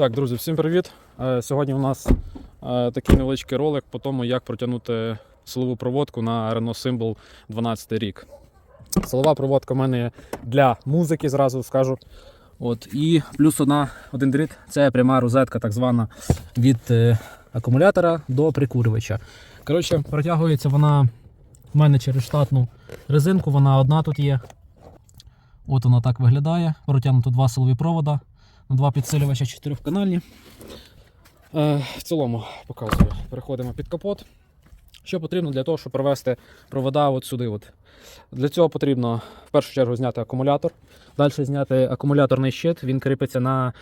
Так, друзі, всім привіт. Е, Сьогодні у нас е, такий невеличкий ролик по тому, як протягнути силову проводку на Renault Symbol 12 рік. Силова проводка в мене для музики, зразу скажу. От, і плюс одна, один дріт це пряма розетка, так звана від е, акумулятора до прикурювача. Коротше, протягується вона в мене через штатну резинку, вона одна тут є. От вона так виглядає. Протягнуто два силові провода два підсилювача чотирьохканальні. Е, в цілому показую. Переходимо під капот. Що потрібно для того, щоб провести провода от сюди. От. Для цього потрібно в першу чергу зняти акумулятор. Далі зняти акумуляторний щит. Він кріпиться на,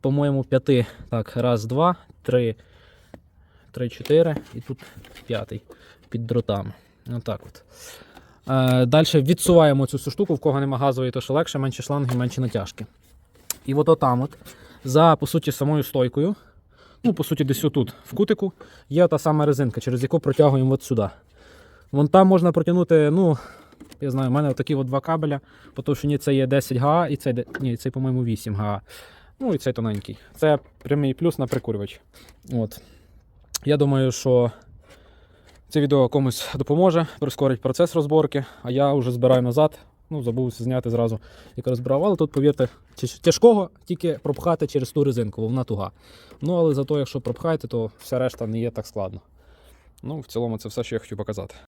по-моєму, п'яти. Так, раз, два, три, три, чотири і тут п'ятий під дротами. Отак от. Е, Далі відсуваємо цю всю штуку, в кого нема газової, то що легше, менше шланги, менше натяжки. І от там, от, за по суті, самою стойкою, ну, по суті, десь отут, в кутику, є та сама резинка, через яку протягуємо от сюди. Вон там можна протягнути, ну, я знаю, у мене такі от два кабеля, по товщині це є 10 га, і цей, ні, цей, по-моєму, 8 га. Ну і цей тоненький. Це прямий плюс на прикурювач. От. Я думаю, що це відео комусь допоможе, прискорить процес розборки, а я вже збираю назад. Ну, забув зняти зразу, як розбирав. Але тут, повірте, тяжкого тільки пропхати через ту резинку, вона туга. Ну, але зато, якщо пропхаєте, то вся решта не є так складно. Ну, в цілому, це все, що я хотів показати.